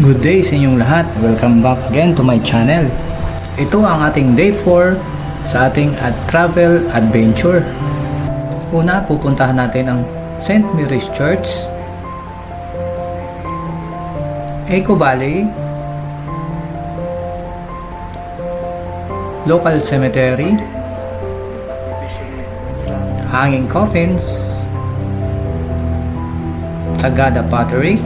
Good day sa inyong lahat. Welcome back again to my channel. Ito ang ating day 4 sa ating at travel adventure. Una, pupuntahan natin ang St. Mary's Church, Eco Valley, Local Cemetery, Hanging Coffins, Sagada Pottery,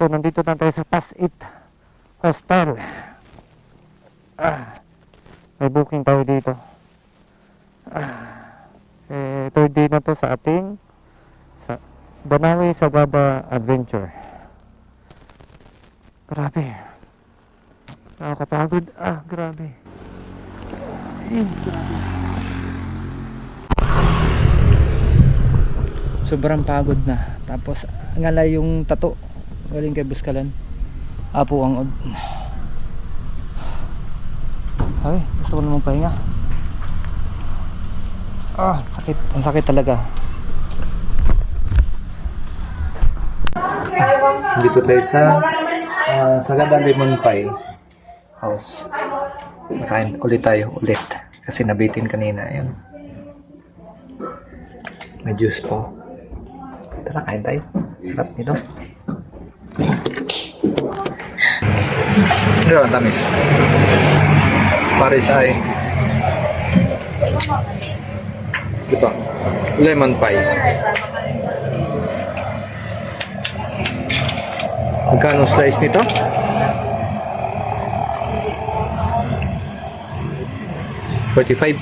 So, nandito na tayo sa Pass It Hostel. Ah, may booking tayo dito. Ah, eh, third day na to sa ating sa Banawi Sagada Adventure. Grabe. Nakakapagod. Ah, grabe. sobrang pagod na tapos ngala yung tato galing kay Buskalan apo ang od. Ay gusto ko namang pahinga. Ah sakit. Ang sakit talaga. Dito tayo sa uh, Sagada Lemon Pie house. Kain ulit tayo ulit kasi nabitin kanina yun may juice po. Tara, kain tayo. Sarap nito. Ang tamis. Paris ay ito, lemon pie. Magkano slice nito? Forty-five.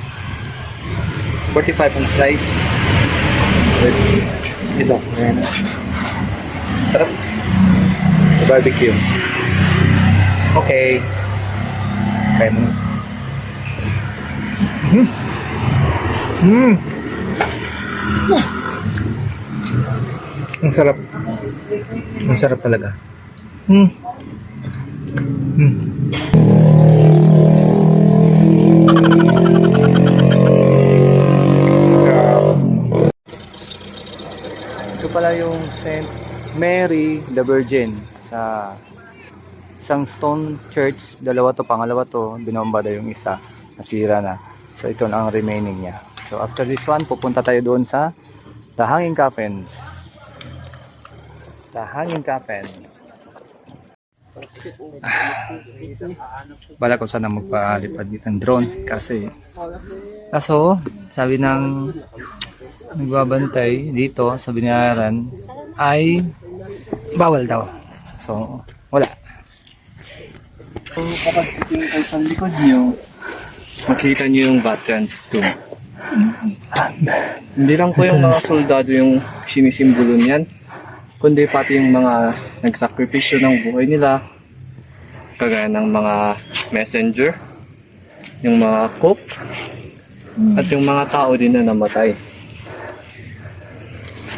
Forty-five ang slice. Ito, ayan. Barbecue. Okay. Kain mo. Hmm. Hmm. Ang sarap. Ang sarap talaga. Hmm. Hmm. Ito pala yung St. Mary the Virgin sa isang stone church. Dalawa to, pangalawa to. Binomba na yung isa. Nasira na. So ito na ang remaining niya. So after this one, pupunta tayo doon sa The Hanging Coffins. The Hanging Coffins. Bala ko sana magpalipad ng drone kasi kaso sabi ng nagbabantay dito sa binayaran ay bawal daw. So, wala. So, kapag titingin kayo sa likod nyo, makita nyo yung veterans tomb. Hindi lang po yung mga soldado yung sinisimbolo niyan, kundi pati yung mga nagsakripisyo ng buhay nila, kagaya ng mga messenger, yung mga cook, at yung mga tao din na namatay.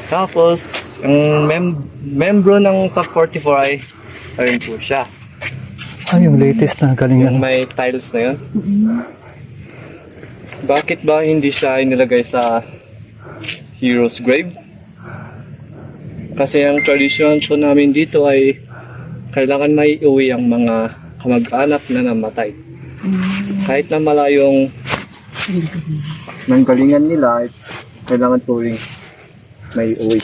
Tapos, ang mem- membro ng SAP 44 ay ayun po siya. Ah, yung latest na Yung galingan. may tiles na yun. Bakit ba hindi siya inilagay sa hero's grave? Kasi ang tradition po namin dito ay kailangan may uwi ang mga kamag-anak na namatay. Kahit na malayong nanggalingan nila, ay kailangan po rin may uwi.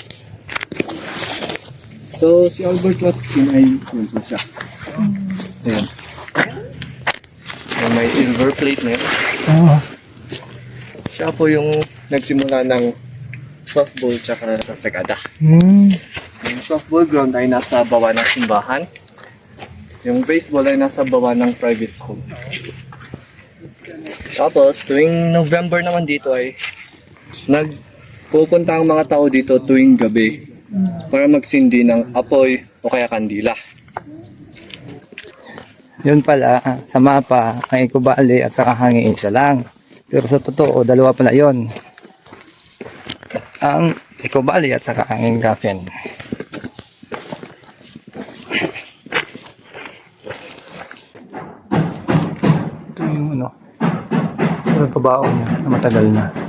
So, si Albert Watkin ay yun siya. Ayan. Yung may silver plate na yun. Oh, Siya po yung nagsimula ng softball tsaka sa Sagada. hmm. Yung softball ground ay nasa baba ng simbahan. Yung baseball ay nasa baba ng private school. Tapos, tuwing November naman dito ay nagpupunta ang mga tao dito tuwing gabi para magsindi ng apoy o kaya kandila. Yun pala, sa mapa, ang Ikubali at saka hangin isa lang. Pero sa totoo, dalawa pala yon. ang Valley at saka ang Ingafen. Ito yung ano, ito yung pabaon niya na matagal na.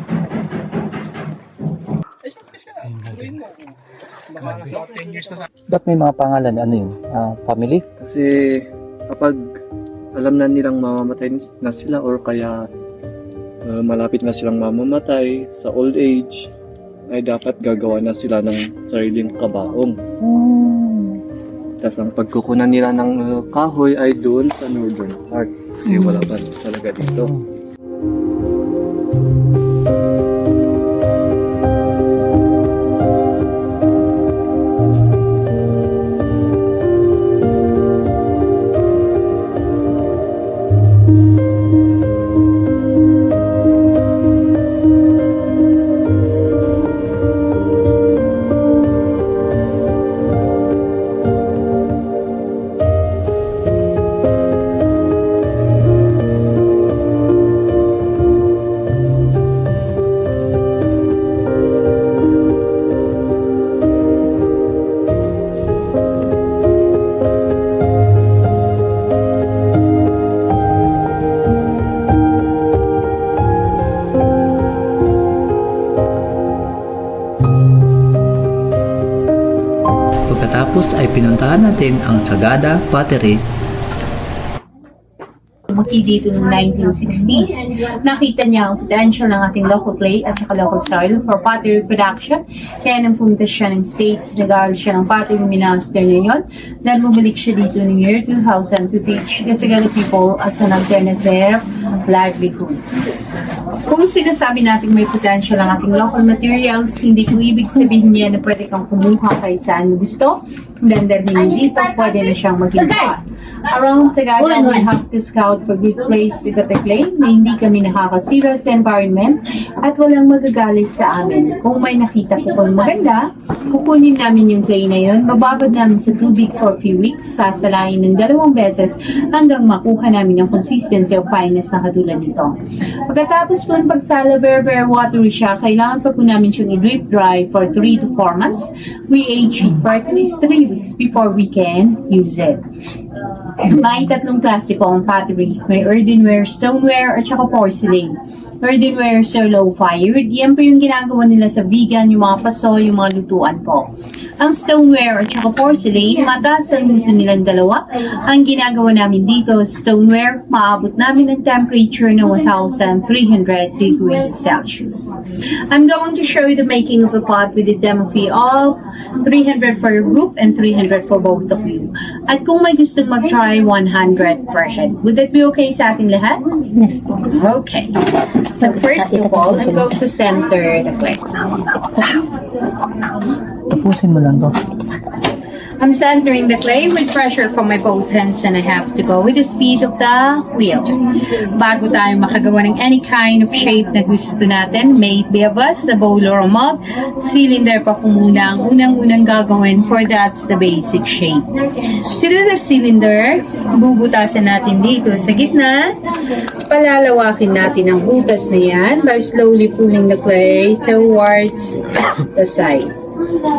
Ba't may mga pangalan? Ano yun? Ah, family? Kasi kapag alam na nilang mamamatay na sila or kaya uh, malapit na silang mamamatay sa old age, ay dapat gagawa na sila ng sariling kabaong. Tapos ang pagkukunan nila ng uh, kahoy ay doon sa northern part. Kasi wala pa talaga dito. Natin ang Sagada Pottery Lumaki dito noong 1960s. Nakita niya ang potential ng ating local clay at saka local soil for pottery production. Kaya nang pumunta siya ng States, nag-aaral siya ng pottery master ngayon. Then bumalik siya dito ng year 2000 to teach the Sagada people as an alternative livelihood. Kung sinasabi natin may potential ang ating local materials, hindi ko ibig sabihin niya na pwede kang kumuha kahit saan mo gusto. Then dahil dito, pwede na siyang maging pot. Around Sagada, we have to scout for good place to get the clay na hindi kami nakakasira sa environment at walang magagalit sa amin. Kung may nakita ko pang maganda, kukunin namin yung clay na yun, mababad namin sa tubig for a few weeks, sasalain ng dalawang beses hanggang makuha namin ang consistency of fineness na katulad nito. Pagkatapos po ng pagsala, very, very watery siya, kailangan pa po namin siyang i-drip dry for 3 to 4 months. We age it for at least 3 weeks before we can use it. May tatlong klase po ang pottery. May earthenware, stoneware, at saka porcelain. Earthenware, sir, low fired. Yan po yung ginagawa nila sa vegan, yung mga paso, yung mga lutuan po. Ang stoneware at saka porcelain, mataas ang luto nilang dalawa. Ang ginagawa namin dito, stoneware, maabot namin ang temperature na 1,300 degrees Celsius. I'm going to show you the making of the pot with a demo fee of 300 for your group and 300 for both of you. At kung may gusto mag-try, 100 per head. Would that be okay sa ating lahat? Yes po. Okay. So first of all, I'm going to center the clay. Tapusin mo lang to. I'm centering the clay with pressure from my both hands and I have to go with the speed of the wheel. Bago tayo makagawa ng any kind of shape na gusto natin, may it be a vase, a bowl, or a mug, cylinder pa po muna ang unang-unang gagawin for that's the basic shape. To do the cylinder, bubutasan natin dito sa gitna. Palalawakin natin ang butas na yan by slowly pulling the clay towards the side.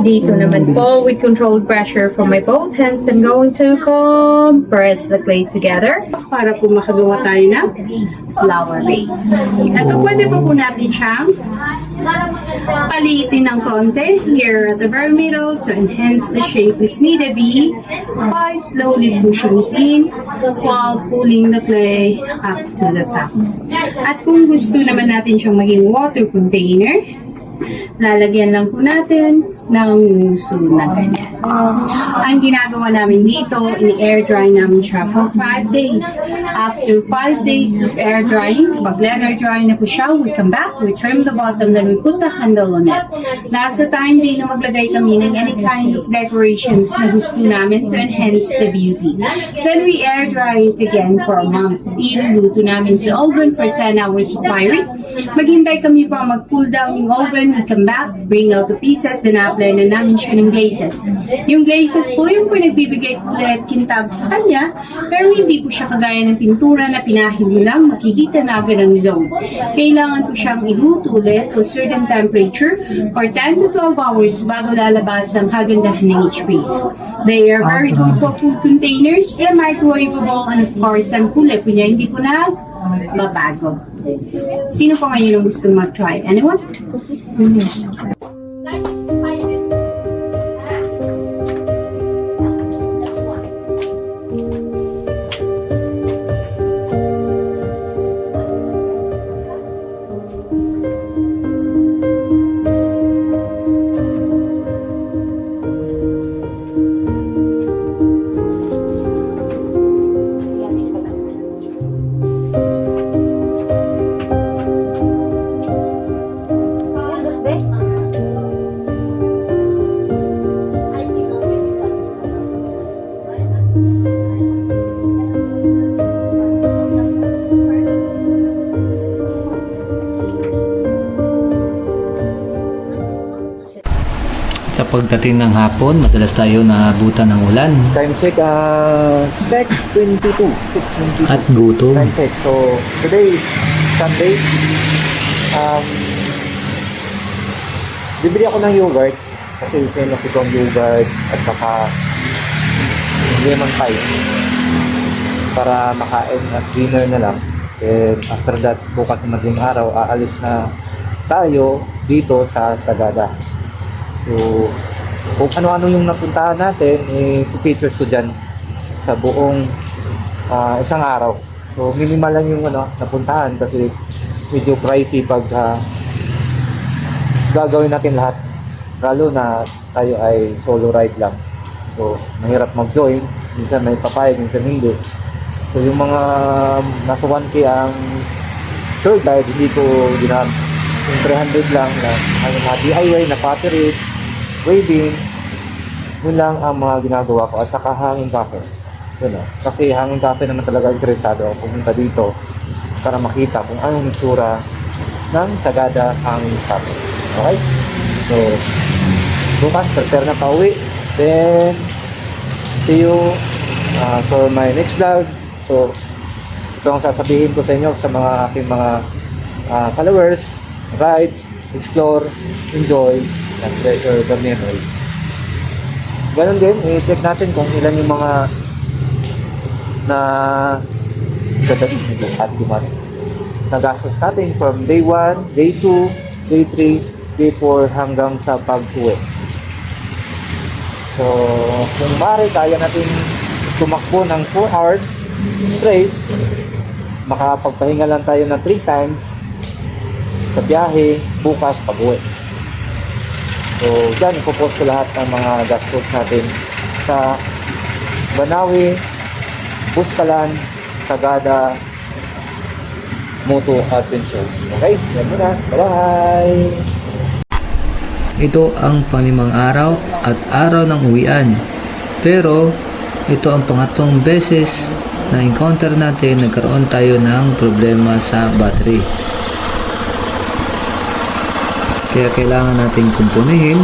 Dito naman po, with controlled pressure from my both hands, I'm going to compress the clay together para po makagawa tayo ng flower base. Ito pwede pa po natin siyang paliitin ng konti here at the very middle to enhance the shape if need be by slowly pushing in while pulling the clay up to the top. At kung gusto naman natin siyang maging water container, lalagyan lang po natin ng ganyan. Ang ginagawa namin dito, in-air dry namin siya for 5 days. After 5 days of air drying, pag leather dry na po siya, we come back, we trim the bottom, then we put the handle on it. That's the time din na maglagay kami ng any kind of decorations na gusto namin to enhance the beauty. Then we air dry it again for a month. Iluluto namin sa oven for 10 hours of firing. Maghintay kami pa mag-cool down yung oven, we come back, bring out the pieces, then apply na namin siya ng glazes. Yung glazes po, yung po nagbibigay kulay at kintab sa kanya, pero hindi po siya kagaya ng pintura na pinahid mo lang, makikita na agad ang zone. Kailangan po siyang iluto ulit to certain temperature for 10 to 12 hours bago lalabas ang kagandahan ng each piece. They are very good for food containers, and microwavable, and of course, ang kulay po niya hindi po na babago. Sino po ngayon ang gustong mag-try? Anyone? Sa pagdating ng hapon, madalas tayo naabutan ng ulan Time check, uh, 6.22. 6.22. at gutom. Time check. So, today, Sunday, um, bibili ako ng yogurt kasi famous itong yogurt at saka lemon pie para makain at dinner na lang. And after that, bukas na madaling araw, aalis na tayo dito sa Sagada. So, kung ano-ano yung napuntahan natin, eh, pictures ko dyan sa buong ah, isang araw. So, minimal lang yung ano, napuntahan kasi medyo pricey pag ah, gagawin natin lahat. Lalo na tayo ay solo ride lang. So, mahirap mag-join. Minsan may papayag, minsan hindi. So, yung mga nasa 1K ang tour guide, hindi ko ginamit. Yung 300 lang na ano, DIY na pottery, waving, yun lang ang mga ginagawa ko. At saka hangin cafe. Yun o. Kasi hangin cafe naman talaga interesado ako pumunta dito para makita kung anong itsura ng Sagada Hangin Cafe. Okay? So, bukas, prepare na pauwi. Then, see you uh, for my next vlog. So, ito ang sasabihin ko sa inyo sa mga aking mga uh, followers. Ride, explore, enjoy, and treasure the memories. Ganon din, i-check natin kung ilan yung mga na at gumamit. Nagastos natin from day 1, day 2, day 3, day 4 hanggang sa pag-uwi. So, kung maaari kaya natin tumakbo ng 4 hours straight, makapagpahinga lang tayo ng 3 times sa biyahe, bukas, pag-uwi. So, dyan, ipopost ko lahat ng mga gastos natin sa Banawi, Buskalan, Sagada, Moto Adventure. Okay, yan muna. Bye-bye! Ito ang panglimang araw at araw ng uwian. Pero ito ang pangatlong beses na encounter natin nagkaroon tayo ng problema sa battery. Kaya kailangan natin kumpunihin,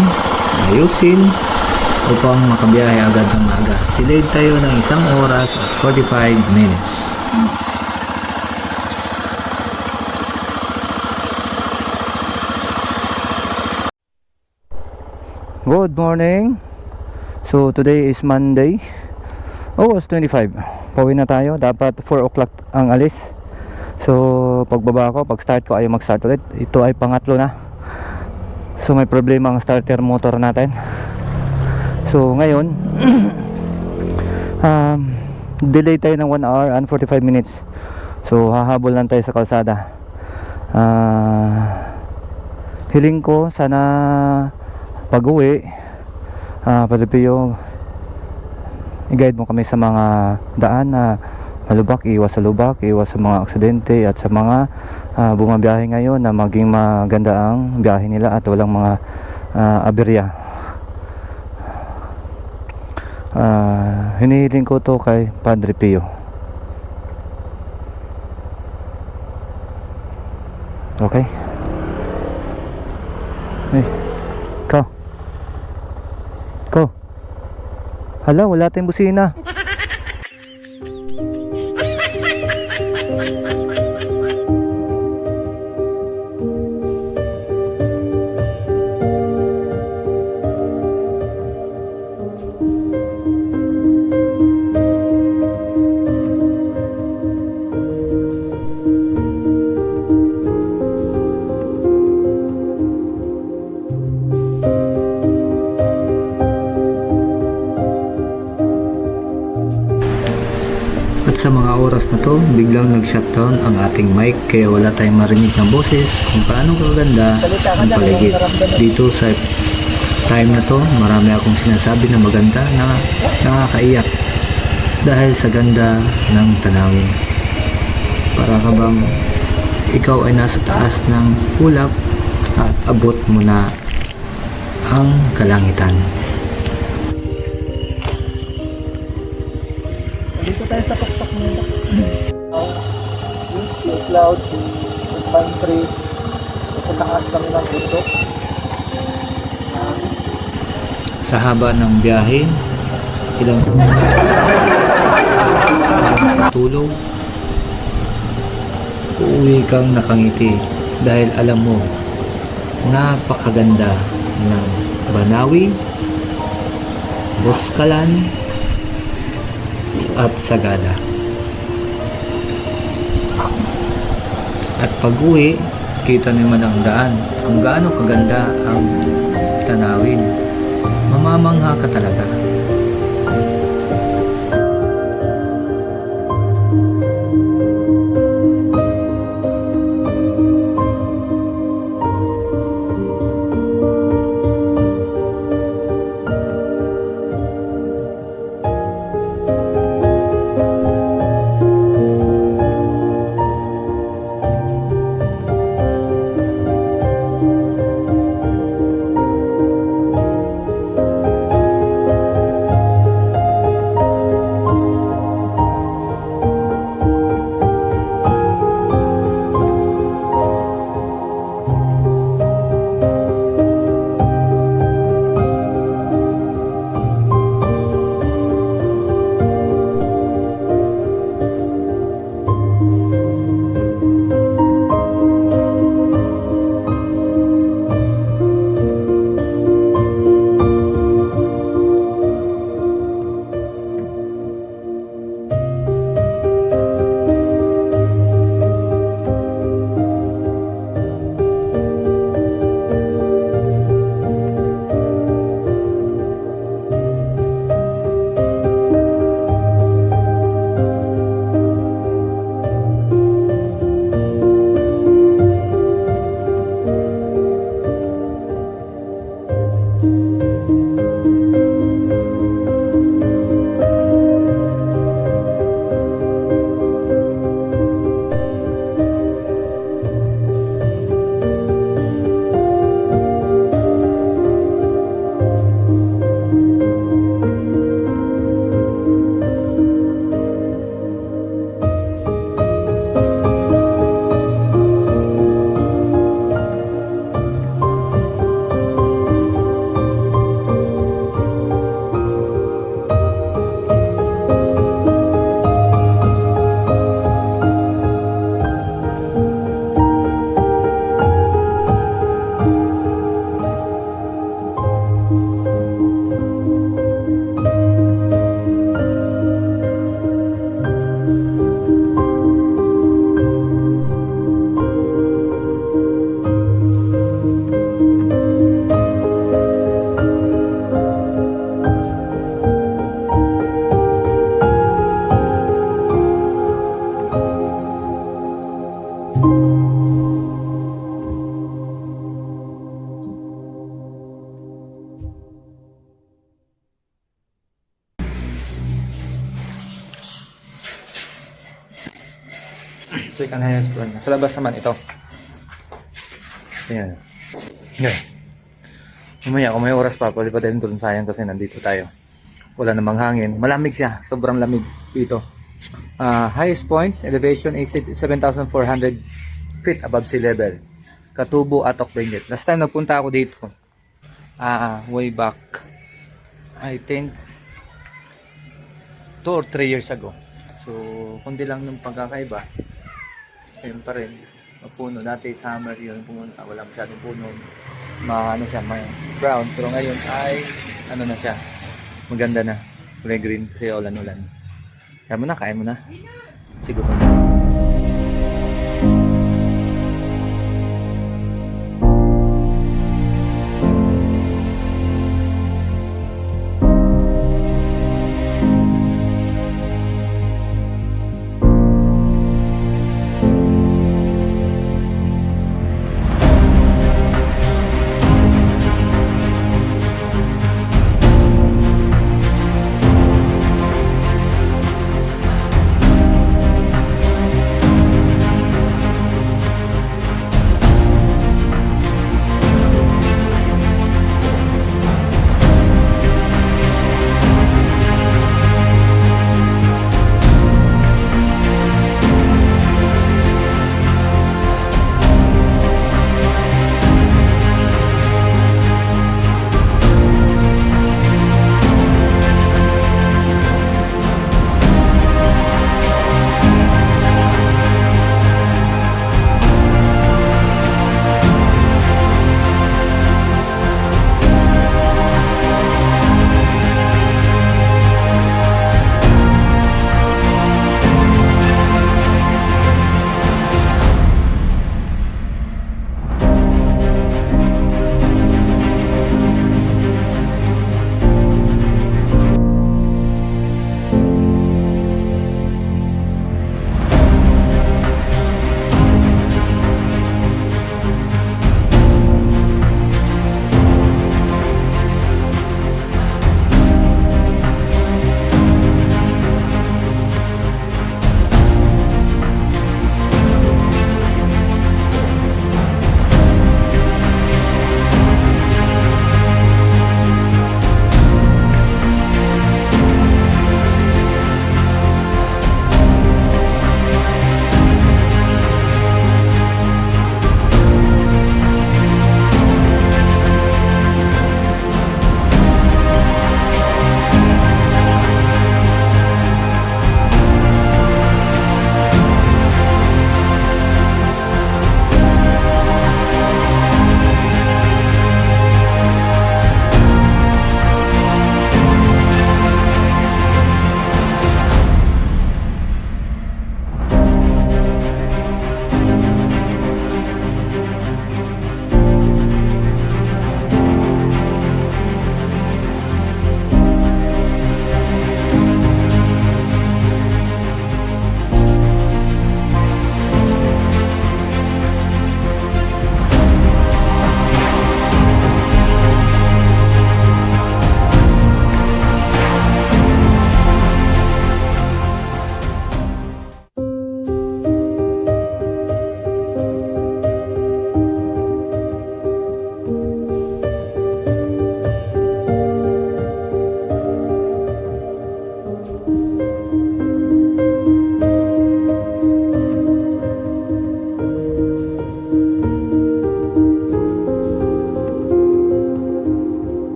ayusin, upang makabiyahe agad ng maaga. Delayed tayo ng isang oras at 45 minutes. Good morning. So today is Monday. August 25. Pauwi na tayo. Dapat 4 o'clock ang alis. So pagbaba ko, pag start ko ayaw mag-start ulit. Ito ay pangatlo na. So may problema ang starter motor natin. So ngayon um, delay tayo ng 1 hour and 45 minutes. So hahabol lang tayo sa kalsada. Ah hiling ko sana pag-uwi ah Palipio i-guide mo kami sa mga daan na malubak, iwas sa lubak, iwas sa mga aksidente at sa mga ah, bumabiyahe ngayon na maging maganda ang biyahe nila at walang mga ah, aberya Ah, hinihiling ko to kay Padre Pio okay Hey, go. Go. Hala, wala tayong busina. biglang nag-shutdown ang ating mic kaya wala tayong marinig na boses kung paano kaganda ang paligid. Dito sa time na to, marami akong sinasabi na maganda na nakakaiyak dahil sa ganda ng tanawin. Para ka bang ikaw ay nasa taas ng ulap at abot mo na ang kalangitan. Dito tayo sa tuktok nila. May cloud, may palm tree. Sa taas kami ng bundok. Sa haba ng biyahe, ilang sa tulog, uuwi kang nakangiti dahil alam mo, napakaganda ng Banawi, Buskalan, at Sagada. Pag-uwi, kita naman ang daan kung gaano kaganda ang tanawin mamamangha ka talaga. One. Sa labas naman ito. Ayan. Okay. Mamaya, kung may oras pa, pwede pa tayo doon sayang kasi nandito tayo. Wala namang hangin. Malamig siya. Sobrang lamig dito. Ah, highest point, elevation is 7,400 feet above sea level. Katubo, Atok, Benguet. Last time nagpunta ako dito, ah, way back, I think 2 or 3 years ago. So, kundi lang yung pagkakaiba. Same pa rin. Puno. Dati summer yun, pumunta, wala masyadong puno. Ma, ano siya, may brown. Pero ngayon ay, ano na siya, maganda na. Kulay green kasi ulan-ulan. Kaya mo na, kaya mo na. Siguro na.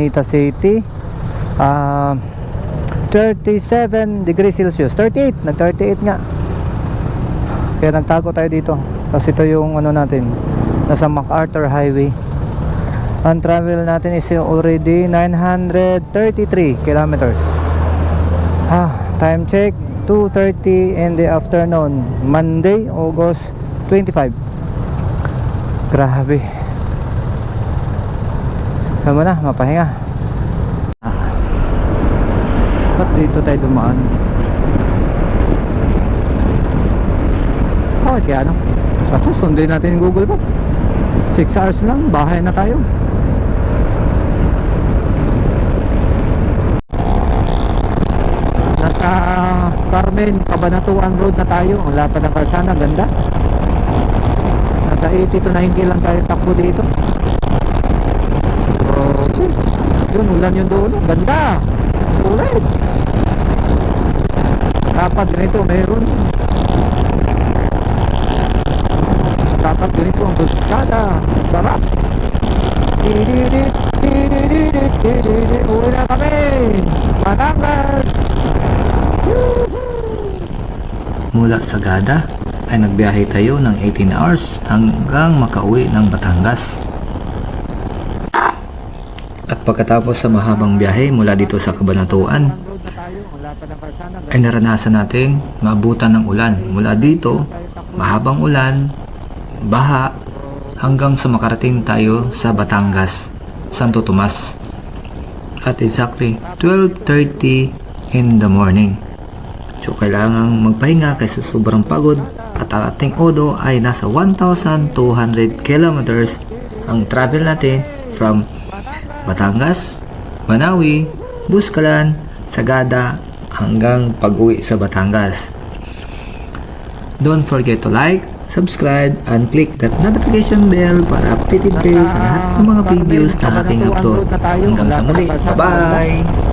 Nita City. Ah, 37 degrees Celsius. 38. Nag-38 nga. Kaya nagtago tayo dito. Kasi ito yung ano natin. Nasa MacArthur Highway. Ang travel natin is already 933 kilometers. Ah, time check 2:30 in the afternoon. Monday, August 25. Grabe. Kamo na, mapahinga. Ah. Ba't dito tayo dumaan? Oh, kaya ano? Basta sundin natin yung Google Map. 6 hours lang, bahay na tayo. Nasa Carmen, Cabanatuan Road na tayo. Ang lapad ng kalsana, ganda. Nasa 80 to 90 lang tayo takbo dito. Okay. Yun, ulan yung doon. Ganda. Sulit. Dapat ganito, meron. Dapat ganito ang busada. Sarap. Uwi na kami. Batangas. Mula Sagada ay nagbiyahe tayo ng 18 hours hanggang makauwi ng Batangas. At pagkatapos sa mahabang biyahe mula dito sa Kabanatuan, ay naranasan natin maabutan ng ulan. Mula dito, mahabang ulan, baha, hanggang sa makarating tayo sa Batangas, Santo Tomas. At exactly 12.30 in the morning. So kailangang magpahinga kasi sobrang pagod at ang ating odo ay nasa 1,200 kilometers ang travel natin from Batangas, Manawi, Buskalan, Sagada hanggang pag-uwi sa Batangas. Don't forget to like, subscribe, and click that notification bell para updated kayo sa lahat ng mga videos na aking upload. Hanggang sa muli, bye-bye!